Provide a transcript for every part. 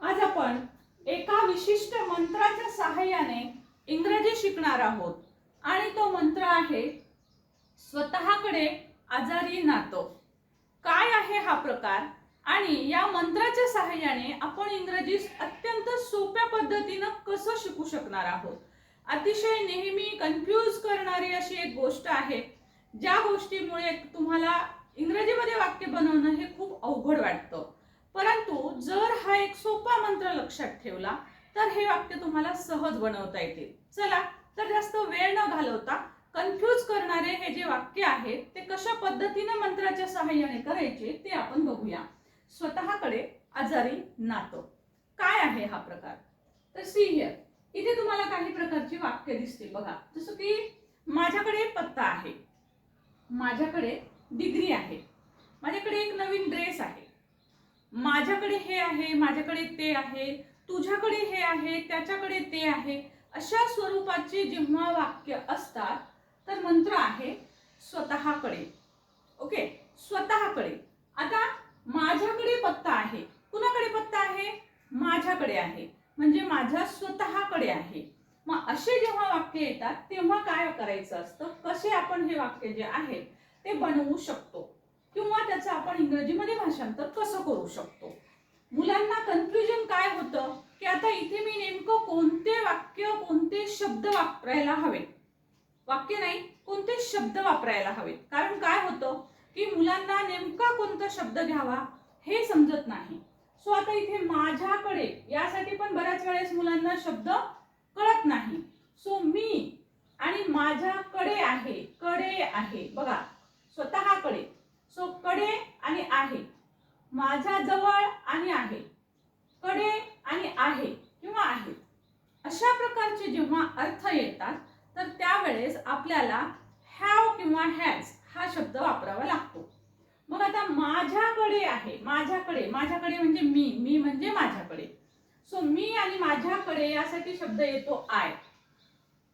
आज आपण एका विशिष्ट मंत्राच्या सहाय्याने इंग्रजी शिकणार आहोत. आणि तो मंत्र आहे स्वतःकडे आजारी नातो. काय आहे हा प्रकार? आणि या मंत्राच्या सहाय्याने आपण इंग्रजी अत्यंत सोप्या पद्धतीनं कसं शिकू शकणार आहोत? अतिशय नेहमी कन्फ्यूज करणारी अशी एक गोष्ट आहे ज्या गोष्टीमुळे तुम्हाला इंग्रजीमध्ये वाक्य बनवणं हे खूप अवघड वाटतं. परंतु जर हा एक सोपा मंत्र लक्षात ठेवला तर हे वाक्य तुम्हाला सहज बनवता येतील. चला तर जास्त वेळ न घालवता कन्फ्यूज करणारे हे जे वाक्य आहेत ते कशा पद्धतीने मंत्राच्या सहाय्याने करायचे ते आपण बघूया. स्वतःकडे आजारी नातो. काय आहे हा प्रकार? तर सी हिअर इथे तुम्हाला काही प्रकारची वाक्य दिसतील बघा जसं की माझ्याकडे पत्ता आहे. माझ्याकडे डिग्री आहे. माझ्याकडे एक नवीन ड्रेस आहे. माझ्याकडे हे आहे माझ्याकडे ते आहे तुझ्याकडे हे आहे त्याच्याकडे ते आहे अशा स्वरूपाचे जेव्हा वाक्य असतात तर मंत्र आहे स्वतःकडे. ओके स्वतःकडे. आता माझ्याकडे पत्ता आहे. कुणाकडे पत्ता आहे? माझ्याकडे आहे. म्हणजे माझ्या स्वतःकडे आहे. मग असे जेव्हा वाक्य येतात तेव्हा काय करायचं असतं? कसे आपण हे वाक्य जे आहे ते बनवू शकतो? किंवा त्याचं आपण इंग्रजीमध्ये भाषांतर कसं करू शकतो? मुलांना कन्फ्युजन काय होतं? की आता इथे मी नेमकं कोणते वाक्य कोणते शब्द वापरायला हवे वाक्य नाही कोणते शब्द वापरायला हवेत? कारण काय होतं? की मुलांना नेमका कोणता शब्द घ्यावा हे समजत नाही. सो आता इथे माझ्याकडे यासाठी पण बऱ्याच वेळेस मुलांना शब्द कळत नाही. सो मी आणि माझ्याकडे आहे कडे आहे. बघा स्वतःकडे. सो कडे आणि आहे. माझ्या जवळ आणि आहे. कडे आणि आहे किंवा आहे. अशा प्रकारचे जेव्हा अर्थ येतात तर त्यावेळेस आपल्याला हॅव किंवा हॅज हा शब्द वापरावा लागतो. मग आता माझ्याकडे आहे माझ्याकडे माझ्याकडे म्हणजे मी मी म्हणजे माझ्याकडे. सो मी आणि माझ्याकडे यासाठी शब्द येतो आय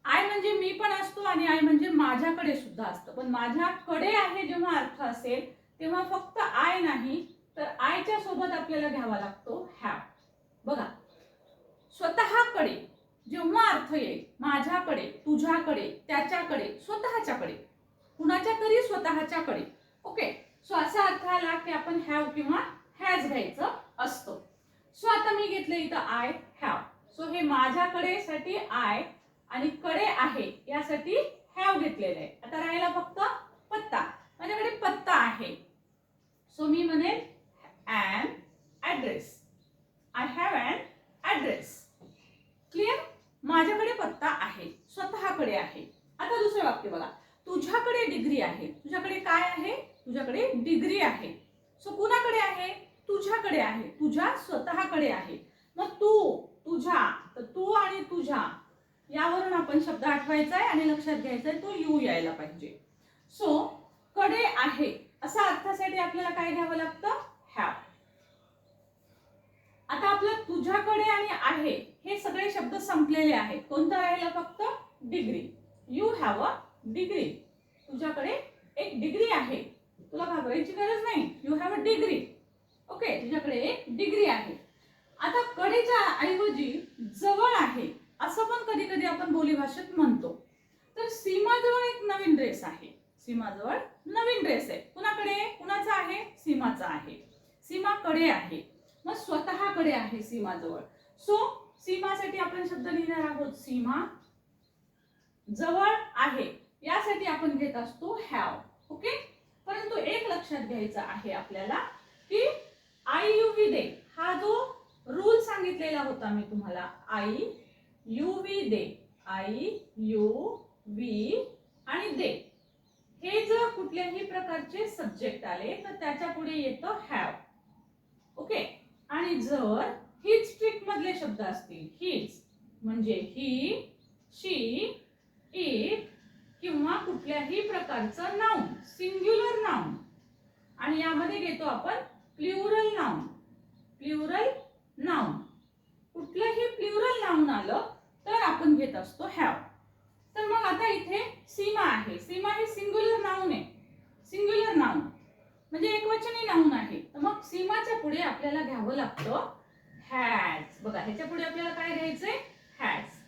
आय म्हणजे मी पण असतो आणि आय म्हणजे माझ्याकडे सुद्धा असतं. पण माझ्याकडे आहे जेव्हा अर्थ असेल तेव्हा फक्त आय नाही तर आयच्या सोबत आपल्याला घ्यावा लागतो हॅव बघा स्वतःकडे जेव्हा अर्थ येईल माझ्याकडे तुझ्याकडे त्याच्याकडे स्वतःच्याकडे. कुणाच्या तरी स्वतःच्याकडे. ओके? सो असा अर्थ आला की आपण हॅव किंवा हॅज घ्यायचं असतं. सो आता मी घेतलं इथं आय हॅव सो हे माझ्याकडे साठी आय आणि कडे आहे यासाठी हॅव घेतलेलं आहे. आता राहिला फक्त पत्ता. माझ्याकडे पत्ता आहे. सो मी म्हणेन and address I have and address clear माझ्याकडे पत्ता आहे. स्वतःकडे आहे. आता दुसरं वाक्य बघा. तुझ्याकडे डिग्री आहे. तुझ्याकडे काय आहे? तुझ्याकडे डिग्री आहे. सो कुणाकडे आहे? तुझ्याकडे आहे. तुझ्या स्वतःकडे आहे. मग तू तुझ्या. तर तू आणि तुझ्या. यावरून आपण शब्द आठवायचा आहे आणि लक्षात घ्यायचा आहे तो यू यायला पाहिजे. सो कडे आहे. असा अर्थासाठी आपल्याला काय घ्यावं लागतं? हॅव आता आपलं तुझ्याकडे आणि आहे हे सगळे शब्द संपलेले आहेत. कोणता राहिला फक्त? Degree you have a degree तुझ्याकडे एक डिग्री आहे. तुला घाबरायची गरज नाही. You have a degree okay तुझ्याकडे एक डिग्री आहे. आता कडेच्या ऐवजी जवळ आहे. असं पण कधी कधी आपण बोलीभाषेत म्हणतो. तर सीमाजवळ एक नवीन ड्रेस आहे. सीमाजवळ नवीन ड्रेस आहे. कुणाकडे? कुणाचा आहे? सीमाचा आहे. सीमाकडे आहे. मग स्वतःकडे आहे सीमाजवळ. सो सीमासाठी आपण शब्द लिहिणार आहोत सीमा. जवळ आहे. यासाठी आपण घेत असतो हॅव ओके परंतु एक लक्षात घ्यायचं आहे आपल्याला की आई यू वी दे. हा जो रूल सांगितलेला होता मी तुम्हाला I you we they. I you we आणि दे. हे जर कुठल्याही प्रकारचे सब्जेक्ट आले तर त्याच्या पुढे येतं हॅव ओके आणि जर हीच ट्रिक मधले शब्द असतील हीच म्हणजे ही शी इट किंवा कुठल्याही प्रकारचं नाऊन सिंग्युलर नाऊन आणि यामध्ये घेतो आपण प्ल्युरल नाऊन प्ल्युरल नाऊन कुठलंही राहून आलं तर आपण घेत असतो हॅव तर मग आता इथे सीमा आहे. सीमा हे सिंग्युलर नाऊन आहे. सिंग्युलर नाऊन म्हणजे एकवचनी नाऊन आहे. तर मग सीमाच्या पुढे आपल्याला घ्यावं लागतं हॅज बघा ह्याच्या पुढे आपल्याला काय घ्यायचंय? हॅज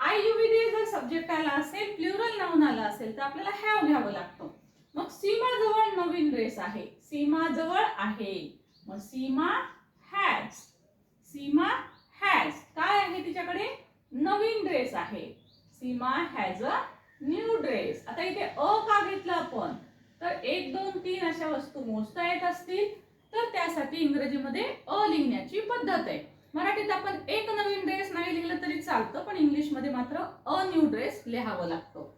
आय यू मध्ये जर सब्जेक्ट आला असेल प्लुरल नाऊन आला असेल तर आपल्याला हॅव घ्यावं लागतं. मग सीमा जवळ नवीन ड्रेस आहे. सीमा जवळ आहे. मग सीमा हॅज सीमा हॅज काय आहे तिच्याकडे? नवीन ड्रेस आहे. Seema has a new dress आता इथे अ का घेतलं आपण? तर एक दोन तीन अशा वस्तू मोजता येत असतील तर त्यासाठी इंग्रजीमध्ये अ लिहिण्याची पद्धत आहे. मराठीत आपण एक नवीन ड्रेस नाही लिहिलं तरी चालतं पण इंग्लिशमध्ये मात्र अ न्यू ड्रेस लिहावं लागतं.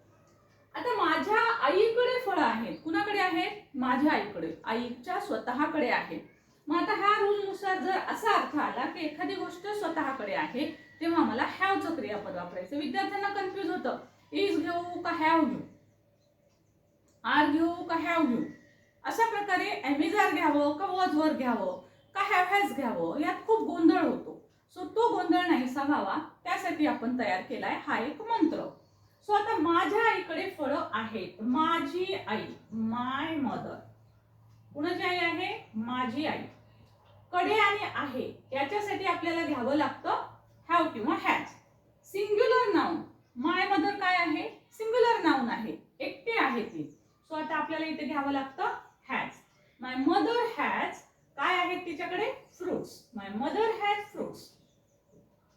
आता माझ्या आईकडे फळं आहेत. कुणाकडे आहेत? माझ्या आईकडे. आईच्या स्वतःकडे आहेत. मग आता ह्या रूल नुसार जर असा अर्थ आला की एखादी गोष्ट स्वतःकडे आहे तेव्हा मला हॅवचं क्रियापद वापरायचं. विद्यार्थ्यांना कन्फ्युज होतं. इज घेऊ का हॅव घेऊ? आर घेऊ का हॅव घेऊ? अशा प्रकारे ॲमेझार घ्यावं का वॉज वर घ्यावं? का हॅव हॅज घ्यावं? यात खूप गोंधळ होतो. सो तो गोंधळ नाहीसा व्हावा त्यासाठी आपण तयार केलाय हा एक मंत्र. सो आता माझ्या आईकडे फळं आहेत. माझी आई माय मदर कुणाची आई आहे? माझी आई. कडे आणि आहे. याच्यासाठी आपल्याला घ्यावं लागतं हॅव किंवा has singular noun my mother काय आहे? सिंग्युलर नाऊन आहे. एकटे आहे ती. सो आता आपल्याला इथे घ्यावं लागतं हॅज माय मदर हॅज काय आहे तिच्याकडे? Fruits my mother has fruits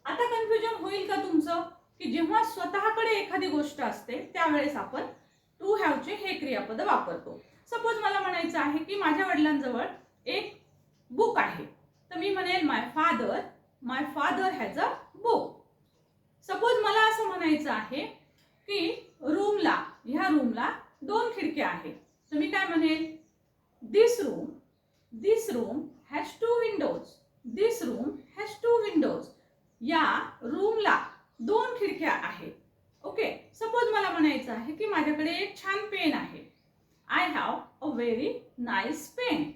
आता कन्फ्युजन होईल का तुमचं? की जेव्हा स्वतःकडे एखादी गोष्ट असते त्यावेळेस आपण टू हॅवचे हे क्रियापद वापरतो. सपोज मला म्हणायचं आहे की माझ्या वडिलांजवळ एक बुक आहे. तर मी म्हणेल my father my father has a book suppose मला असं म्हणायचं आहे की रूमला ह्या रूमला दोन खिडक्या आहेत. तर मी काय म्हणेल this room this room has two windows this room has two windows या रूमला दोन खिडक्या आहेत. ओके सपोज मला म्हणायचं आहे की माझ्याकडे एक छान पेन आहे. I have a very nice pen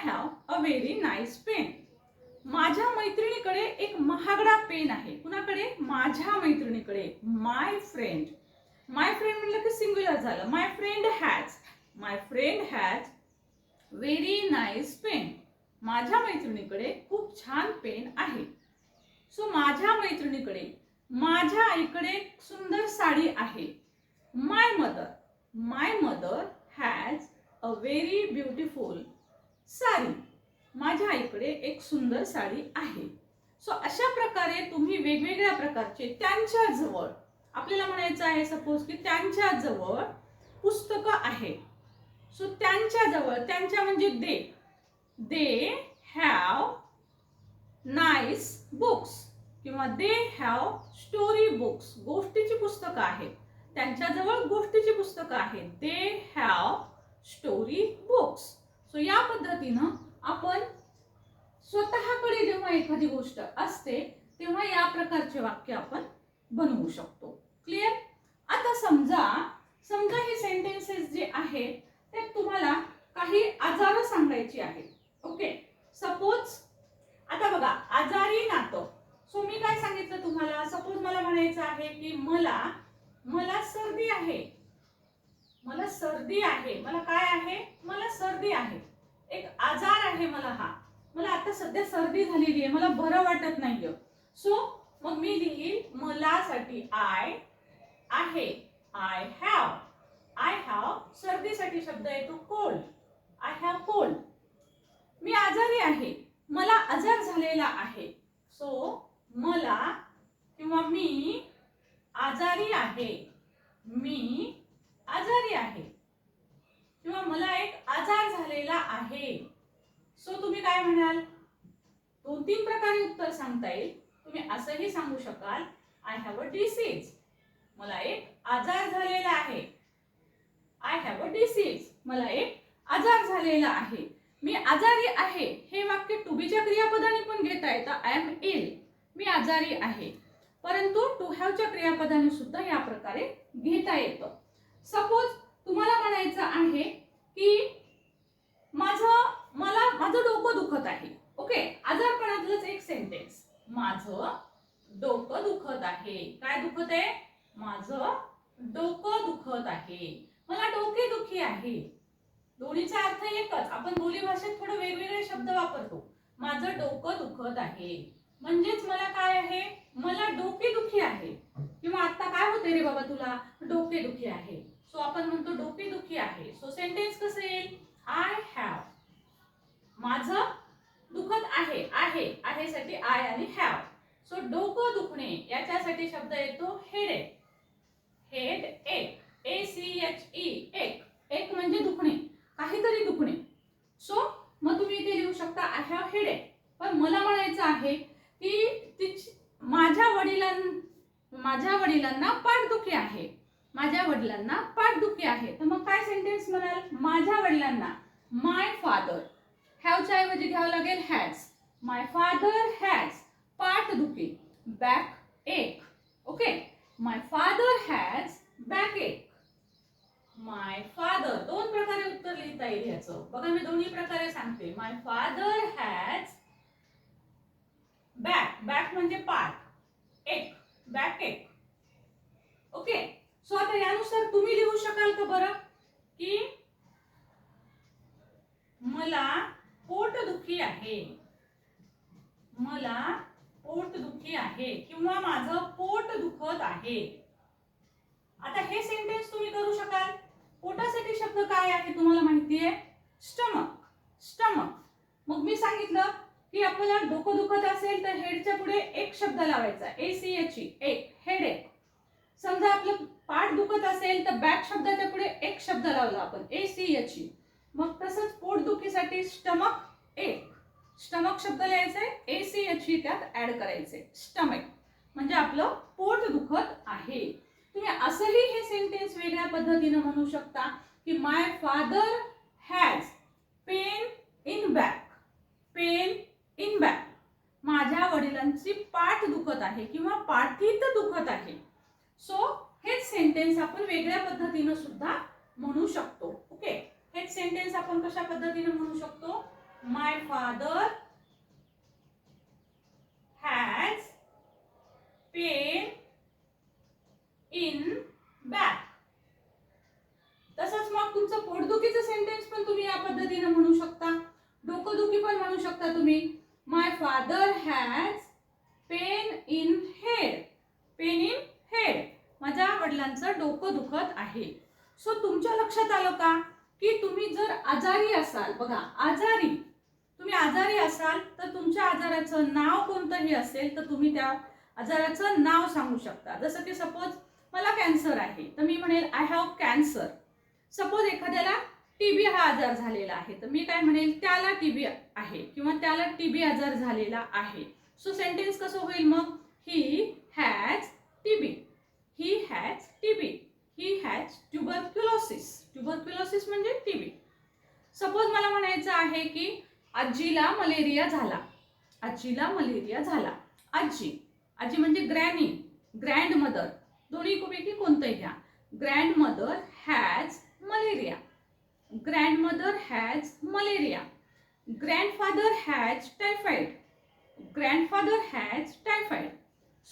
have a very nice pen माझ्या मैत्रिणीकडे एक महागडा पेन आहे. कुणाकडे? माझ्या मैत्रिणीकडे. माय फ्रेंड माय फ्रेंड म्हटलं की सिंग्युलर झालं. My friend has my friend has very nice pen माझ्या मैत्रिणीकडे खूप छान पेन आहे. सो माझ्या मैत्रिणीकडे माझ्या आईकडे सुंदर साडी आहे. My mother my mother has a very beautiful sari. माझ्या इकडे एक सुंदर साडी आहे. सो अशा प्रकारे तुम्ही वेगवेगळ्या प्रकारचे त्यांच्याजवळ आपल्याला म्हणायचं आहे सपोज की त्यांच्याजवळ पुस्तकं आहे. सो त्यांच्याजवळ त्यांच्या म्हणजे they they have nice books किंवा दे हॅव स्टोरी बुक्स गोष्टीची पुस्तकं आहेत. त्यांच्याजवळ गोष्टीची पुस्तकं आहेत. They have story books so या पद्धतीनं आपण स्वतःकडे जेव्हा एखादी गोष्ट असते तेव्हा या प्रकारचे वाक्य आपण बनवू शकतो. क्लिअर आता समजा समजा हे सेंटेन्सेस जे आहेत ते तुम्हाला काही आजार सांगायची आहेत ओके सपोज आता बघा आजारी नातं. सो मी काय सांगितलं तुम्हाला? सपोज मला म्हणायचं आहे की मला मला सर्दी आहे. मला सर्दी आहे. मला काय आहे? मला सर्दी आहे. एक आजार आहे मला हा. मला आता सध्या सर्दी झालेली आहे. मला बरं वाटत नाहीये. सो मग मी लिहील मलासाठी आय आहे. आय हॅव आय हॅव सर्दीसाठी शब्द येतो कोल्ड आय हॅव कोल्ड मी आजारी आहे. मला आजार झालेला आहे. सो मला किंवा मी आजारी आहे. मी आजारी आहे. किंवा मला एक आजार झालेला आहे. सो तुम्ही काय म्हणाल? दोन तीन प्रकारे उत्तर सांगता येईल. तुम्ही असंही सांगू शकाल आय हॅव अ डिसीज मला एक आजार झालेला आहे. आय हॅव अ डिसीज मला एक आजार झालेला आहे. मी आजारी आहे. हे वाक्य टू बीच्या क्रियापदाने पण घेता येतं. आय एम इल मी आजारी आहे. परंतु टू हॅवच्या क्रियापदाने सुद्धा या प्रकारे घेता येतं. सपोज तुम्हाला म्हणायचं आहे की माझं मला माझं डोकं दुखत आहे. ओके? आजारपणातलंच एक सेंटेन्स माझं डोकं दुखत आहे. काय दुखत आहे? माझं डोकं दुखत आहे. मला डोके दुखी आहे. दोन्हीचा अर्थ एकच. आपण बोली भाषेत थोडं वेगवेगळे शब्द वापरतो. माझं डोकं दुखत आहे. म्हणजेच मला काय आहे? मला डोके दुखी आहे. किंवा आता काय होते रे बाबा तुला? डोके दुखी आहे. सो आपण म्हणतो डोके दुखी आहे. सो सेंटेन्स कसं येईल? आय हॅव माझं दुखत आहे आहे आहे साठी आय आणि हॅव सो डोकं दुखणे याच्यासाठी शब्द येतो हेड हेड एक ए सी एच ई एक एक म्हणजे दुखणे काहीतरी दुखणे सो मग तुम्ही इथे लिहू शकता आय हॅव हेड पण मला म्हणायचं आहे की तिची माझ्या वडिलां माझ्या वडिलांना पाठदुखी आहे माझ्या वडिलांना पाठदुखी आहे तर मग काय सेंटेन्स म्हणाल माझ्या वडिलांना माय फादर हॅवच्या ऐवजी घ्यावं लागेल हॅज माय फादर हॅज पाठदुखी backache okay my father has backache my father दोन प्रकारे उत्तर लिहिता येईल ह्याचं बघा मी दोन्ही प्रकारे सांगते my father has back back म्हणजे पाठ एक बॅक एक ओके सो आता यानुसार तुम्ही लिहू शकाल का बरं की मला पोटदुखी आहे. मला पोटदुखी आहे किंवा माझं पोट दुखत आहे. आता हे सेंटेन्स तुम्ही करू शकाल? पोटासाठी शब्द काय आहे तुम्हाला माहिती आहे स्टमक स्टमक मग मी सांगितलं की आपल्याला डोकं दुखत असेल तर हेडच्या पुढे एक शब्द लावायचा. ए सी एच ई एक. हेड एक समजा आपलं पाठ दुखत असेल तर बॅक शब्दाच्या पुढे एक शब्द लावला आपण. ए सी एच ई मग तसंच पोटदुखीसाठी स्टमक एक. स्टमक शब्द लिहायचंय ए सी एच ही त्यात ऍड करायचे स्टमक म्हणजे आपलं पोट दुखत आहे. तुम्ही असंही हे सेंटेन्स वेगळ्या पद्धतीनं म्हणू शकता की my father has pain in back pain in back माझ्या वडिलांची पाठ दुखत आहे किंवा पाठीत दुखत आहे. सो हेच सेंटेन्स आपण वेगळ्या पद्धतीनं सुद्धा म्हणू शकतो. ओके एक सेंटेन्स आपण कशा पद्धतीने म्हणू शकतो? My father has pain in back तसंच मग तुमचं पोटदुखीचं सेंटेन्स पण तुम्ही या पद्धतीने म्हणू शकता. डोकंदुखी पण म्हणू शकता तुम्ही. My father has pain in head pain in head माझ्या वडिलांचं डोकं दुखत आहे. सो तुमच्या लक्षात आलं का? की तुम्ही जर आजारी असाल बघा आजारी. तुम्ही आजारी असाल तर तुमच्या आजाराचं नाव कोणतंही असेल तर तुम्ही त्या आजाराचं नाव सांगू शकता. जसं की सपोज मला कॅन्सर आहे तर मी म्हणेल आय हॅव कॅन्सर सपोज एखाद्याला टीबी हा आजार झालेला आहे तर मी काय म्हणेल त्याला टीबी आहे किंवा त्याला टीबी आजार झालेला आहे. सो सेंटेन्स कसं होईल मग? He has TB he has TB he has tuberculosis tuberculosis म्हणजे टीबी सपोज मला म्हणायचं आहे की आजीला मलेरिया झाला. आजीला मलेरिया झाला. आजी. आजी म्हणजे ग्रॅनी ग्रँड मदर दोन्ही पैकी कोणतंही घ्या. Grandmother has malaria grandmother has malaria grandfather has typhoid grandfather has typhoid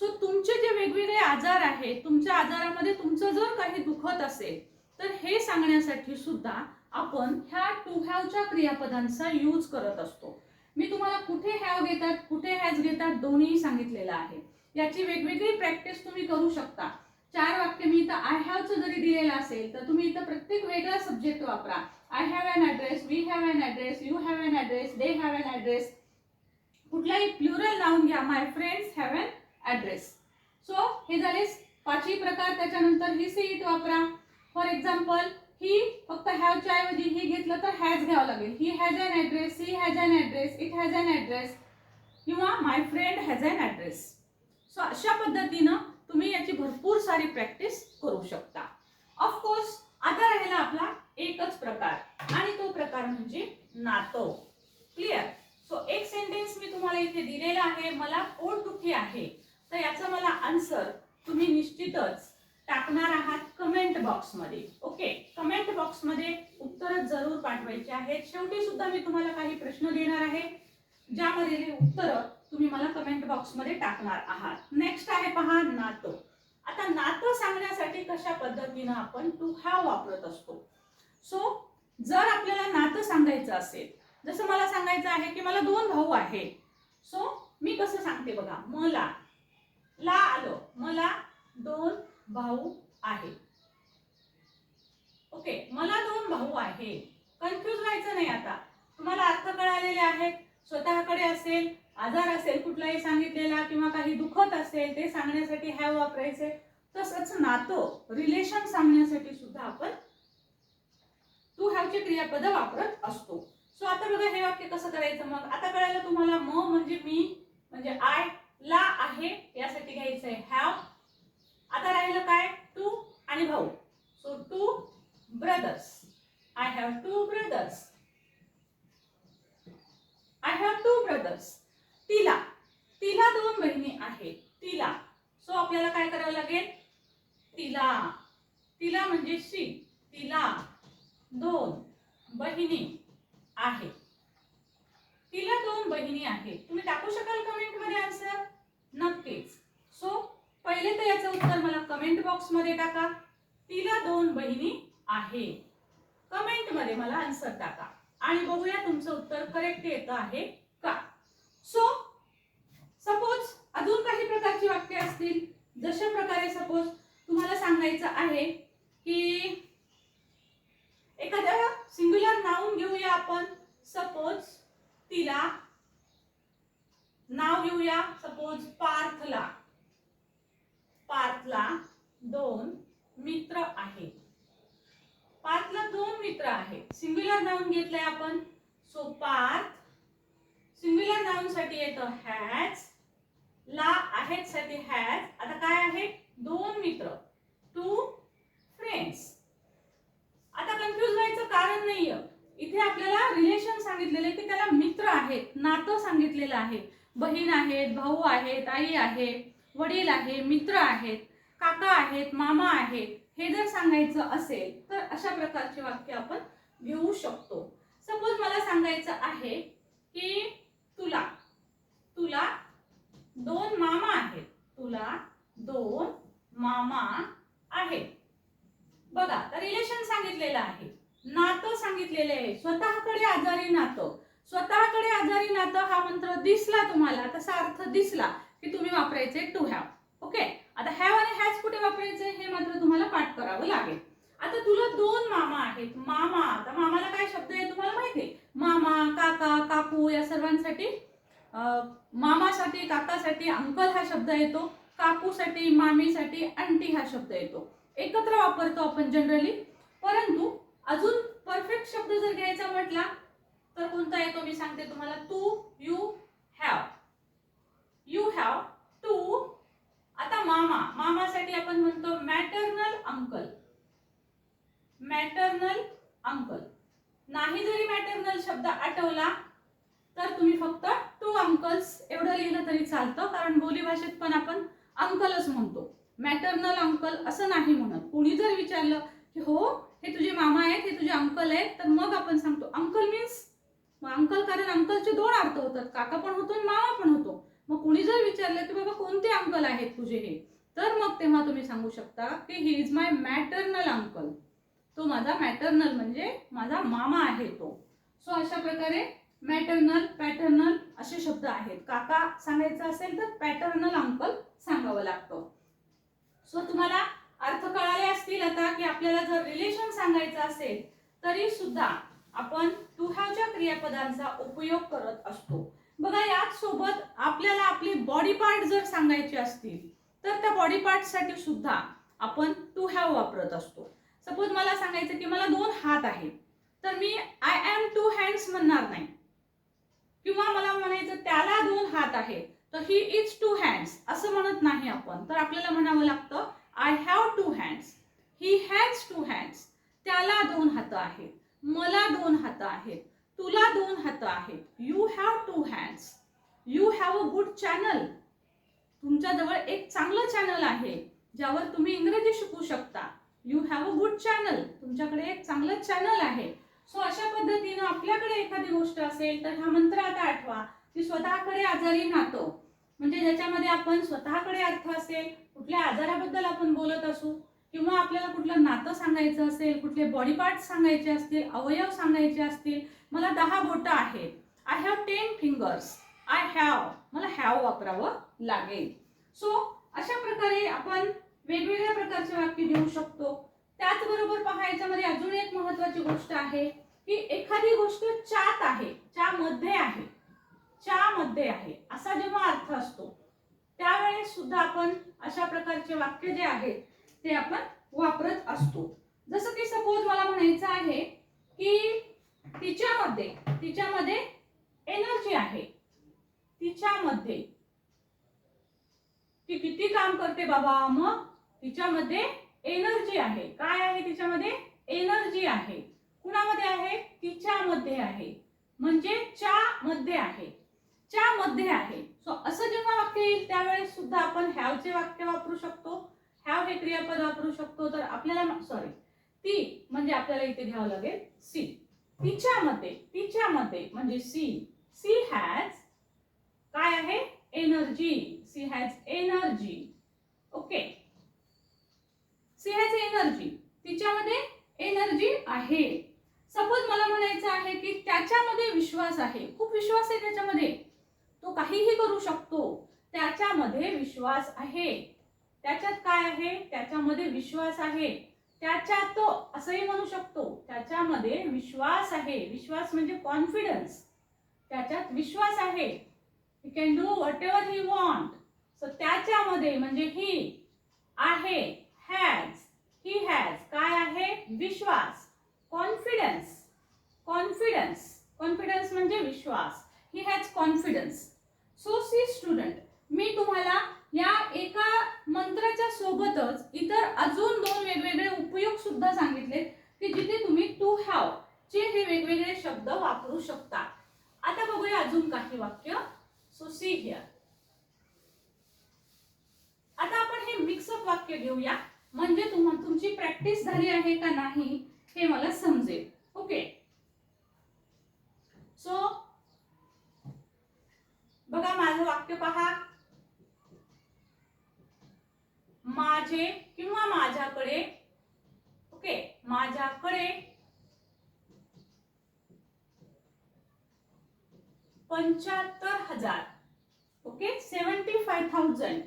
so तुमचे जे वेगवेगळे आजार आहेत तुमच्या आजारामध्ये तुमचं जर काही दुखत असेल तर हे सांगण्यासाठी सुद्धा आपण ह्या टू हॅवच्या क्रियापदांचा यूज करत असतो. मी तुम्हाला कुठे हॅव घेतात कुठे हॅज घेतात दोन्ही सांगितलेलं आहे. याची वेगवेगळी प्रॅक्टिस तुम्ही करू शकता. चार वाक्य मी इथं आय हॅवचं जरी दिलेलं असेल तर तुम्ही इथं प्रत्येक वेगळा सब्जेक्ट वापरा. I have an address we have an address you have an address they have an address कुठलाही प्लुरल लावून घ्या my friends have an address so हे झाले पाचवी प्रकार त्याच्यानंतर ही सीट इट वापरा. फॉर एक्झाम्पल ही फक्त हॅवच्या ऐवजी ही घेतलं तर हॅज घ्यावं लागेल. He has an address he has an address it has an address किंवा my friend has an address so अशा पद्धतीनं तुम्ही याची भरपूर सारी प्रॅक्टिस करू शकता. ऑफकोर्स आता राहिला आपला एकच प्रकार. आणि तो प्रकार म्हणजे नातो. क्लिअर सो एक सेंटेन्स मी तुम्हाला इथे दिलेला आहे. मला पोटदुखी आहे? तर याचा मला आन्सर तुम्ही निश्चितच टाकणार आहात. कमेंट बॉक्समध्ये ओके कमेंट बॉक्समध्ये उत्तरं जरूर पाठवायची आहेत. शेवटी सुद्धा मी तुम्हाला काही प्रश्न देणार आहे ज्यामध्ये हे उत्तरं तुम्ही मला कमेंट बॉक्समध्ये टाकणार आहात. नेक्स्ट आहे पहा नातं. आता नातं सांगण्यासाठी कशा पद्धतीनं आपण टू हॅव वापरत असतो? सो जर आपल्याला नातं सांगायचं असेल जसं मला सांगायचं आहे की मला दोन भाऊ आहे सो मी कसं सांगते बघा. मला ला आलो. मला दोन भाऊ आहे ओके मला दोन भाऊ आहे कन्फ्यूज व्हायचं नाही आता. तुम्हाला अर्थ कळालेले आहेत. स्वतःकडे असेल आजार असेल कुठलाही सांगितलेला किंवा काही दुखत असेल ते सांगण्यासाठी हॅव वापरायचे. तसंच नातं रिलेशन सांगण्यासाठी सुद्धा आपण तू हॅवचे क्रियापद वापरत असतो. सो आता बघा हे वाक्य कसं करायचं मग? आता कळायला तुम्हाला म म्हणजे मी म्हणजे आय ला आहे यासाठी घ्यायचंय हॅव आता राहिलं काय? टू आणि भाऊ. So two brothers I have two brothers I have two brothers तिला तिला दोन बहिणी आहेत. तिला. सो आपल्याला काय करावं लागेल? तिला. तिला म्हणजे शी. तिला दोन बहिणी आहेत. तिला दोन बहिणी आहेत. तुम्ही टाकू शकाल कमेंटमध्ये आन्सर? नक्कीच. सो पहिले तर याचं उत्तर मला कमेंट बॉक्समध्ये टाका. तिला दोन बहिणी आहे. कमेंटमध्ये मला आन्सर टाका. आणि बघूया तुमचं उत्तर करेक्ट येतं आहे का? सो सपोज अजून काही प्रकारची वाक्य असतील. जशा प्रकारे सपोज तुम्हाला सांगायचं आहे की एखाद्या सिंग्युलर नाऊन घेऊया आपण. सपोज तिला नाव घेऊया. सपोज पार्थला. पार्थला दोन मित्र आहेत. पार्थला दोन मित्र आहेत. सिंग्युलर नाऊन घेतलंय आपण. सो पार्थ सिंग्युलर नाऊन साठी येतो हॅज ला आहेत साठी हॅज आता काय आहे? दोन मित्र. टू फ्रेंड्स आता कन्फ्युज व्हायचं कारण नाहीये. इथे आपल्याला रिलेशन सांगितलेले की त्याला मित्र आहेत नातं सांगितलेलं आहे. बहीण आहेत भाऊ आहेत आई आहे वडील आहे मित्र आहेत काका आहेत मामा आहेत. हे जर सांगायचं असेल तर अशा प्रकारचे वाक्य आपण घेऊ शकतो. सपोज मला सांगायचं आहे की तुला तुला दोन मामा आहेत. तुला दोन मामा आहेत. बघा तर रिलेशन सांगितलेलं आहे. नातं सांगितलेले आहे. स्वतःकडे आजारी नातं. स्वतःकडे आजारी नातं हा मंत्र दिसला तुम्हाला तसा अर्थ दिसला की तुम्ही वापरायचे टू हॅव ओके आता हॅव आणि हॅज कुठे वापरायचे हे मात्र तुम्हाला पाठ करावं लागेल आता तुला दोन मामा आहेत. मामा आता मामाला काय शब्द आहे तुम्हाला माहिती आहे? मामा काका काकू या सर्वांसाठी मामासाठी काकासाठी अंकल हा शब्द येतो काकूसाठी मामीसाठी आंटी हा शब्द येतो. एकत्र वापरतो आपण जनरली परंतु अजून परफेक्ट शब्द जर घ्यायचा म्हटला तर कोणता येतो मी सांगते तुम्हाला? तू you have. You have two आता मामा मामासाठी आपण म्हणतो मॅटर्नल अंकल मॅटर्नल अंकल. नाही जरी मॅटर्नल शब्द आठवला तर तुम्ही फक्त टू अंकल्स एवढं लिहिलं तरी चालतं कारण बोलीभाषेत पण आपण अंकलच म्हणतो. मॅटर्नल अंकल असं नाही म्हणत. कोणी जर विचारलं की हो हे तुझे मामा आहेत हे तुझे अंकल आहेत तर मग आपण सांगतो अंकल मीन्स मग अंकल कारण अंकलचे दोन अर्थ होतात. काका पण होतो आणि मामा पण होतो. मग कुणी जर विचारलं की बाबा कोणते अंकल आहेत तुझे हे? तर मग तेव्हा तुम्ही सांगू शकता की he is my maternal uncle तो माझा मॅटर्नल म्हणजे माझा मामा आहे तो. सो अशा प्रकारे मॅटर्नल पॅटर्नल असे शब्द आहेत. काका सांगायचं असेल तर पॅटर्नल अंकल सांगावं लागतं. सो तुम्हाला अर्थ कळाले असतील आता की आपल्याला जर रिलेशन सांगायचं असेल तरी सुद्धा आपण टू हॅवच्या क्रियापदांचा उपयोग करत असतो. बघा याच सोबत आपल्याला आपली बॉडी पार्ट जर सांगायचे असतील तर त्या बॉडी पार्टसाठी सुद्धा आपण टू हॅव वापरत असतो. सपोज मला सांगायचं की मला दोन हात आहेत. तर मी आय एम टू हँड्स म्हणणार नाही. किंवा मला म्हणायचं त्याला दोन हात आहेत. तर ही इज टू हँड्स असं म्हणत नाही आपण. तर आपल्याला म्हणावं लागतं I have two hands he has two hands त्याला दोन हात आहेत. मला दोन हात आहेत. तुला दोन हात आहेत. You have two hands you have a good channel तुमच्याजवळ एक चांगलं चॅनल आहे ज्यावर तुम्ही इंग्रजी शिकू शकता. You have a good channel तुमच्याकडे एक चांगलं चॅनल आहे. सो अशा पद्धतीनं आपल्याकडे एखादी गोष्ट असेल तर हा मंत्र आता आठवा की स्वतःकडे आजारी नातं म्हणजे ज्याच्यामध्ये आपण स्वतःकडे अर्थ असेल कुठल्या आजाराबद्दल आपण बोलत असू किंवा आपल्याला कुठलं नातं सांगायचं असेल कुठले बॉडी पार्ट सांगायचे असतील अवयव सांगायचे असतील मला दहा बोटं आहेत. I have ten fingers I have मला हॅव वापरावं लागेल. सो अशा प्रकारे आपण वेगवेगळ्या प्रकारचे वाक्य देऊ शकतो. त्याचबरोबर पहा याच्यामध्ये अजून एक महत्वाची गोष्ट आहे की एखादी गोष्ट चात आहे च्या मध्ये आहे च्या मध्ये आहे असा जेव्हा अर्थ असतो त्यावेळेस सुद्धा आपण अशा प्रकारचे वाक्य जे आहेत ते आपण वापरत असतो. जसं की सपोज मला म्हणायचं आहे की तिच्यामध्ये तिच्यामध्ये एनर्जी आहे. तिच्यामध्ये. ती किती काम करते बाबा? मग तिच्यामध्ये एनर्जी आहे. काय आहे तिच्यामध्ये? एनर्जी आहे. कुणामध्ये आहे? तिच्यामध्ये आहे. म्हणजे च्या मध्ये आहे. च्या मध्ये आहे. सो असं जेव्हा वाक्य येईल त्यावेळेस सुद्धा आपण हॅवचे वाक्य वापरू शकतो. हॅव हे क्रियापद वापरू शकतो. तर आपल्याला सॉरी ती म्हणजे आपल्याला इथे घ्यावं लागेल सी. तिच्यामध्ये तिच्यामध्ये म्हणजे सी. सी हॅज काय आहे? Energy. She has energy okay सिंहाची energy तिच्यामध्ये एनर्जी आहे. सपोज मला म्हणायचं आहे की त्याच्यामध्ये विश्वास आहे. खूप विश्वास आहे त्याच्यामध्ये. तो काहीही करू शकतो. त्याच्यामध्ये विश्वास आहे. त्याच्यात काय आहे? त्याच्यामध्ये विश्वास आहे. त्याच्यात तो असंही म्हणू शकतो त्याच्यामध्ये विश्वास आहे. विश्वास म्हणजे कॉन्फिडन्स. त्याच्यात विश्वास आहे. He can do whatever he want so त्याच्यामध्ये म्हणजे ही आहे. हॅज ही हॅज काय आहे? विश्वास. कॉन्फिडन्स कॉन्फिडन्स कॉन्फिडन्स म्हणजे विश्वास. He has confidence so see student मी तुम्हाला या एका मंत्राच्या सोबतच इतर अजून दोन वेगवेगळे उपयोग सुद्धा सांगितले की जिथे तुम्ही टू हॅव चे हे वेगवेगळे शब्द वापरू शकता. आता बघूया अजून काही वाक्य. सो सी हिअर आता आपण हे मिक्सअप वाक्य घेऊया. म्हणजे तुम्हा तुमची प्रॅक्टिस झाली आहे का नाही हे मला समजेल. ओके सो बघा माझं वाक्य पहा. माझे किंवा माझ्याकडे ओके माझ्याकडे पंच्याहत्तर हजार okay seventy five thousand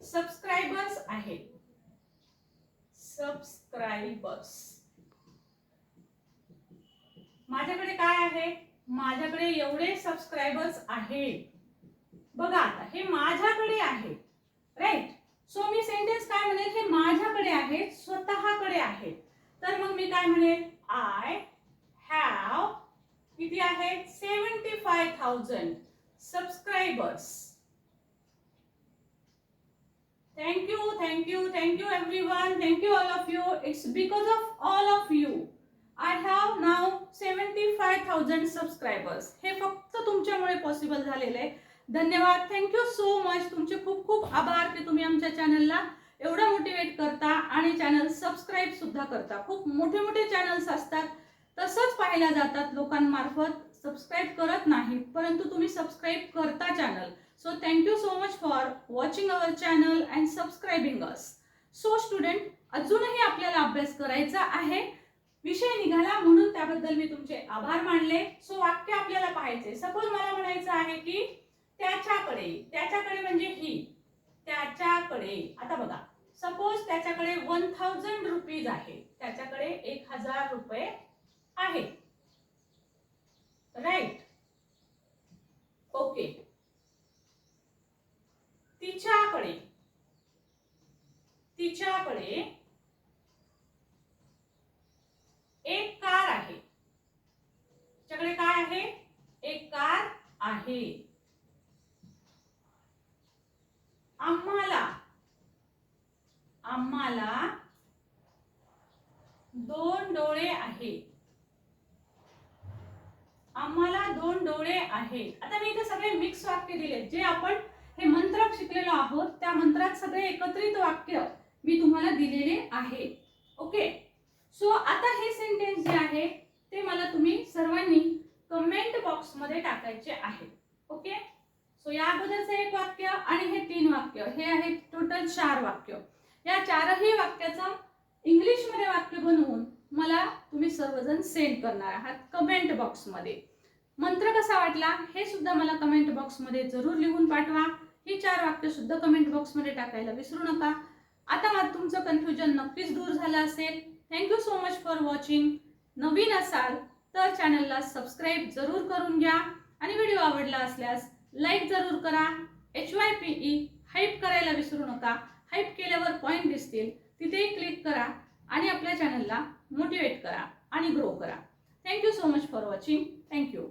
subscribers आहेत. सबस्क्रायबर्स माझ्याकडे काय आहे? माझ्याकडे एवढे सबस्क्रायबर्स आहेत बघा आता हे माझ्याकडे आहे. राईट सो मी सेंटेन्स काय म्हणेल? हे माझ्याकडे आहेत स्वतःकडे आहेत तर मग मी काय म्हणेल? आय हॅव किती आहे? Seventy five thousand subscribers Thank you, thank you, thank you everyone. Thank you all of you. It's because of all of you. I have now 75,000 subscribers. हे फक्त तुमच्यामुळे पॉसिबल झालेलं आहे धन्यवाद थँक्यू सो मच तुमचे खूप खूप आभार की तुम्ही आमच्या चॅनलला एवढं मोटिवेट करता आणि चॅनल सबस्क्राईब सुद्धा करता खूप मोठे मोठे चॅनल्स असतात तसंच पाहिल्या जातात लोकांमार्फत सबस्क्राईब करत नाहीत परंतु तुम्ही सबस्क्राईब करता channel so you so much for watching our channel and subscribing us so student अजूनही आपल्याला अभ्यास करायचा आहे. विषय निघाला म्हणून त्याबद्दल मी तुमचे आभार मानले. सो वाक्य आपल्याला पाहायचे. सपोज मला म्हणायचं आहे की त्याच्याकडे त्याच्याकडे म्हणजे ही. त्याच्याकडे आता बघा. सपोज त्याच्याकडे वन थाउजंड रुपीज आहे. त्याच्याकडे एक हजार रुपये आहे राईट ओके तिच्याकडे आपल्याकडे एक कार आहे. तिच्याकडे काय आहे? एक कार आहे. आम्हाला आम्हाला दोन डोळे आहे. आम्हाला दोन डोळे आहे. आता मी इथे सगळे मिक्स वाक्य दिले जे आपण हे मंत्र शिकलेलो आहोत त्या मंत्रात सगळे एकत्रित वाक्य मी तुम्हाला दिलेले आहे. ओके सो आता हे सेंटेन्स जे आहे ते मला तुम्ही सर्वांनी कमेंट बॉक्समध्ये टाकायचे आहे. ओके सो या अगोदरचं एक वाक्य आणि हे तीन वाक्य. हे आहेत टोटल चार वाक्य. या चारही वाक्याचं इंग्लिशमध्ये वाक्य बनवून मला तुम्ही सर्वजण सेंड करणार आहात कमेंट बॉक्समध्ये मंत्र कसा वाटला हे सुद्धा मला कमेंट बॉक्समध्ये जरूर लिहून पाठवा. ही चार वाक्य सुद्धा कमेंट बॉक्समध्ये टाकायला विसरू नका. आता मला तुमचं कन्फ्युजन नक्कीच दूर झालं असेल. Thank you so much for watching नवीन असाल तर चॅनलला सबस्क्राईब जरूर करून घ्या. आणि व्हिडिओ आवडला असल्यास लाईक जरूर करा. H Y P E hype करायला विसरू नका. हाईप केल्यावर पॉईंट दिसतील. तिथेही क्लिक करा आणि आपल्या चॅनलला मोटिवेट करा आणि ग्रो करा. Thank you so much for watching thank you